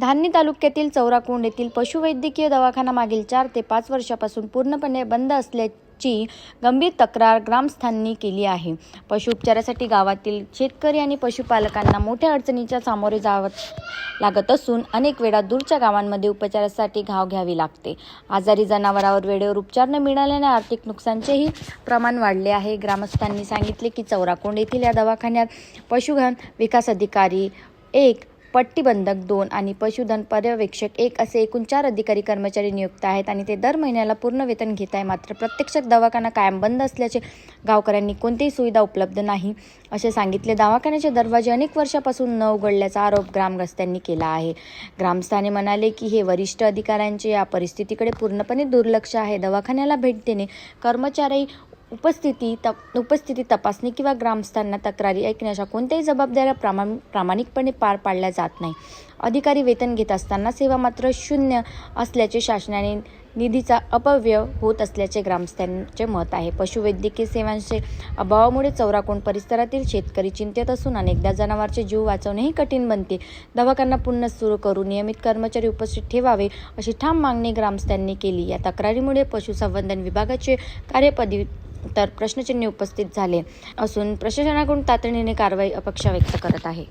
धान्य तालुक्यातील चौराकोंड येथील पशुवैद्यकीय दवाखाना मागील चार ते पाच वर्षापासून पूर्णपणे बंद असल्याची गंभीर तक्रार ग्रामस्थांनी केली आहे. पशु उपचारासाठी गावातील शेतकरी आणि पशुपालकांना मोठ्या अडचणीच्या सामोरे जावं लागत असून अनेक वेळा दूरच्या गावांमध्ये उपचारासाठी घाव घ्यावी लागते. आजारी जनावरावर वेळेवर उपचार न मिळाल्याने आर्थिक नुकसानचेही प्रमाण वाढले आहे. ग्रामस्थांनी सांगितले की चौराकोंड येथील या दवाखान्यात पशुधन विकास अधिकारी एक पट्टीबंधक दोन आणि पशुधन पर्यवेक्षक एक असे एकूण चार अधिकारी कर्मचारी नियुक्त आहेत आणि ते दर महिन्याला पूर्ण वेतन घेत आहे. मात्र प्रत्यक्षात दवाखाना कायम बंद असल्याचे गावकऱ्यांनी कोणतीही सुविधा उपलब्ध नाही असे सांगितले. दवाखान्याचे दरवाजे अनेक वर्षापासून न उघडल्याचा आरोप ग्रामग्रस्त्यांनी केला आहे. ग्रामस्थाने म्हणाले की हे वरिष्ठ अधिकाऱ्यांचे या परिस्थितीकडे पूर्णपणे दुर्लक्ष आहे. दवाखान्याला भेट देणे कर्मचारी उपस्थिती तप उपस्थिती तपासणी किंवा ग्रामस्थांना तक्रारी ऐकण्याच्या कोणत्याही जबाबदाऱ्या प्रामाण प्रामाणिकपणे पार पाडल्या जात नाही. अधिकारी वेतन घेत असताना सेवा मात्र शून्य असल्याचे शासनाने निधीचा अपव्यय होत असल्याचे ग्रामस्थांचे मत आहे. पशुवैद्यकीय सेवांचे अभावामुळे चौराकोण परिसरातील शेतकरी चिंतेत असून अनेकदा जनावरचे जीव वाचवणेही कठीण बनते. दवाखाना पुन्हा सुरू करून नियमित कर्मचारी उपस्थित ठेवावे अशी ठाम मागणी ग्रामस्थांनी केली. या तक्रारीमुळे पशुसंवर्धन विभागाचे कार्यपदी तर प्रश्नचिन्ह उपस्थित झाले असून प्रशासनाकडून तातडीने कारवाई अपेक्षा व्यक्त करत आहे.